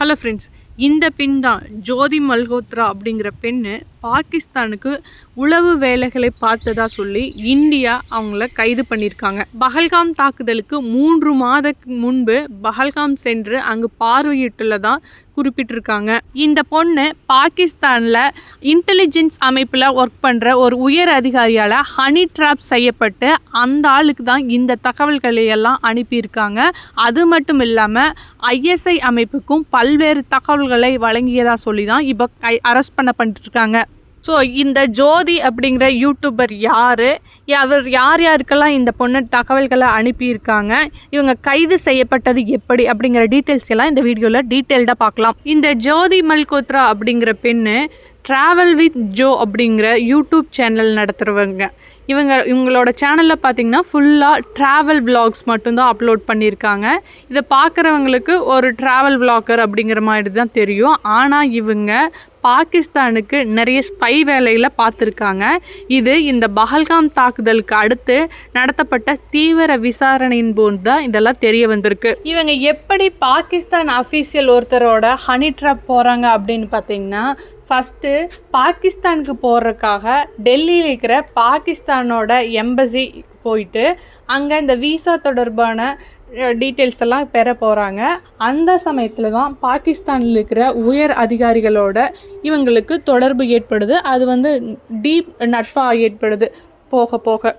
Hello friends இந்த பெண் தான் ஜோதி மல்ஹோத்ரா அப்படிங்கிற பெண்ணு. பாகிஸ்தானுக்கு உளவு வேலைகளை பார்த்ததா சொல்லி இந்தியா அவங்கள கைது பண்ணியிருக்காங்க. பஹல்காம் தாக்குதலுக்கு மூன்று மாத முன்பு பஹல்காம் சென்று அங்கு பார்வையிட்டுள்ளதான் குறிப்பிட்டிருக்காங்க. இந்த பொண்ணு பாகிஸ்தானில் இன்டெலிஜென்ஸ் அமைப்பில் ஒர்க் பண்ணுற ஒரு உயர் அதிகாரியால் ஹனி ட்ராப் செய்யப்பட்டு அந்த ஆளுக்கு தான் இந்த தகவல்களை எல்லாம் அனுப்பியிருக்காங்க. அது மட்டும் இல்லாமல் ஐஎஸ்ஐ அமைப்புக்கும் பல்வேறு தகவல்களை வழங்கியதாக சொல்லி தான் இப்போ கை அரெஸ்ட் பண்ண பண்ணிட்டுருக்காங்க ஸோ இந்த ஜோதி அப்படிங்கிற யூடியூபர் யார்? அவர் யார் யாருக்கெல்லாம் இந்த பொண்ணு தகவல்களை அனுப்பியிருக்காங்க? இவங்க கைது செய்யப்பட்டது எப்படி? அப்படிங்கிற டீட்டெயில்ஸ் எல்லாம் இந்த வீடியோவில் டீட்டெயில்டாக பார்க்கலாம். இந்த ஜோதி மல்கோத்ரா அப்படிங்கிற பெண்ணு ட்ராவல் வித் ஜோ அப்படிங்கிற யூடியூப் சேனல் நடத்துகிறவங்க இவங்க இவங்களோட சேனலில் பார்த்தீங்கன்னா ஃபுல்லாக ட்ராவல் vlogs மட்டும்தான் அப்லோட் பண்ணியிருக்காங்க. இதை பார்க்குறவங்களுக்கு ஒரு ட்ராவல் vlogger அப்படிங்கிற மாதிரி தான் தெரியும். ஆனால் இவங்க பாகிஸ்தானுக்கு நிறைய ஸ்பை வேலையில் பார்த்துருக்காங்க இது இந்த பஹல்காம் தாக்குதலுக்கு அடுத்து நடத்தப்பட்ட தீவிர விசாரணையின் போது தான் இதெல்லாம் தெரிய வந்திருக்கு. இவங்க எப்படி பாகிஸ்தான் அஃபீஷியல் ஒருத்தரோட ஹனி ட்ராப் போகிறாங்க அப்படின்னு பார்த்தீங்கன்னா ஃபஸ்ட்டு பாகிஸ்தானுக்கு போகிறதுக்காக டெல்லியில் இருக்கிற பாகிஸ்தானோட எம்பசி போயிட்டு அங்கே இந்த விசா தொடர்பான டீட்டெயில்ஸ் எல்லாம் பெற போகிறாங்க அந்த சமயத்தில் தான் பாகிஸ்தானில் இருக்கிற உயர் அதிகாரிகளோட இவங்களுக்கு தொடர்பு ஏற்படுது. அது வந்து டீப் நட்பாக ஏற்படுது. போக போக.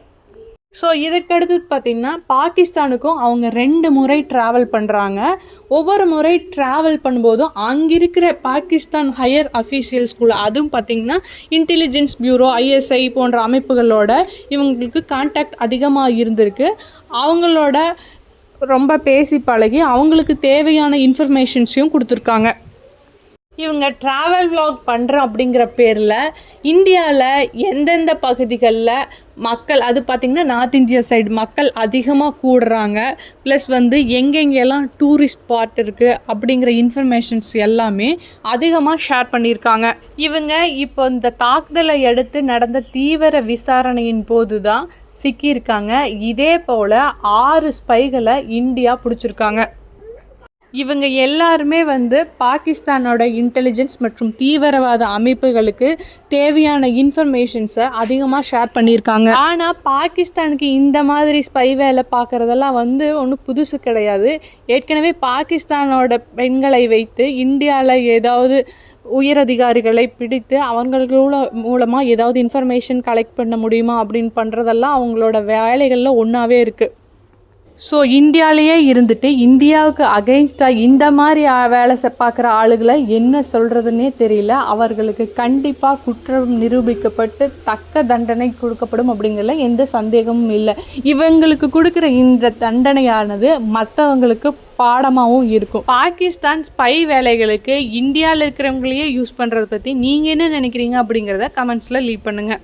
ஸோ இதற்கடுத்து பார்த்திங்கன்னா பாகிஸ்தானுக்கும் அவங்க ரெண்டு முறை ட்ராவல் பண்ணுறாங்க ஒவ்வொரு முறை ட்ராவல் பண்ணும்போதும் அங்கே இருக்கிற பாகிஸ்தான் ஹையர் அஃபீஷியல் அதுவும் பார்த்திங்கன்னா இன்டெலிஜென்ஸ் பியூரோ ஐஎஸ்ஐ போன்ற அமைப்புகளோட இவங்களுக்கு கான்டாக்ட் அதிகமாக இருந்திருக்கு. அவங்களோட ரொம்ப பேசி பழகி அவங்களுக்கு தேவையான இன்ஃபர்மேஷன்ஸையும் கொடுத்துருக்காங்க. இவங்க ட்ராவல் விலாக் பண்ணுறோம் அப்படிங்கிற பேரில் இந்தியாவில் எந்தெந்த பகுதிகளில் மக்கள் அது பார்த்திங்கன்னா நார்த் இந்தியா சைடு மக்கள் அதிகமாக கூடுறாங்க. ப்ளஸ் வந்து எங்கெங்கெல்லாம் டூரிஸ்ட் ஸ்பாட் இருக்குது அப்படிங்கிற இன்ஃபர்மேஷன்ஸ் எல்லாமே அதிகமாக ஷேர் பண்ணியிருக்காங்க. இவங்க இப்போ இந்த தாக்குதலை எடுத்து நடந்த தீவிர விசாரணையின் போது தான் சிக்கியிருக்காங்க. இதே போல் ஆறு ஸ்பைகளை இந்தியா பிடிச்சிருக்காங்க. இவங்க எல்லாருமே வந்து பாகிஸ்தானோட இன்டெலிஜென்ஸ் மற்றும் தீவிரவாத அமைப்புகளுக்கு தேவையான இன்ஃபர்மேஷன்ஸை அதிகமாக ஷேர் பண்ணியிருக்காங்க. ஆனால் பாகிஸ்தானுக்கு இந்த மாதிரி ஸ்பை வேலை பார்க்குறதெல்லாம் வந்து ஒன்றும் புதுசு கிடையாது. ஏற்கனவே பாகிஸ்தானோட பெண்களை வைத்து இந்தியாவில் ஏதாவது உயரதிகாரிகளை பிடித்து அவங்களுக்குள்ள மூலமாக ஏதாவது இன்ஃபர்மேஷன் கலெக்ட் பண்ண முடியுமா அப்படின்னு பண்ணுறதெல்லாம் அவங்களோட வேலைகளில் ஒன்றாவே இருக்குது ஸோ இந்தியாவிலேயே இருந்துட்டு இந்தியாவுக்கு அகெயின்ஸ்டாக இந்த மாதிரி வேலை செ பார்க்குற ஆளுகளை என்ன சொல்கிறதுனே தெரியல. அவர்களுக்கு கண்டிப்பாக குற்றம் நிரூபிக்கப்பட்டு தக்க தண்டனை கொடுக்கப்படும் அப்படிங்கிறதுல எந்த சந்தேகமும் இல்லை. இவங்களுக்கு கொடுக்குற இந்த தண்டனையானது மற்றவங்களுக்கு பாடமாகவும் இருக்கும். பாகிஸ்தான் ஸ்பை வேலைகளுக்கு இந்தியாவில் இருக்கிறவங்களையே யூஸ் பண்ணுறதை பற்றி நீங்கள் என்ன நினைக்கிறீங்க அப்படிங்கிறத கமெண்ட்ஸில் லீவ் பண்ணுங்கள்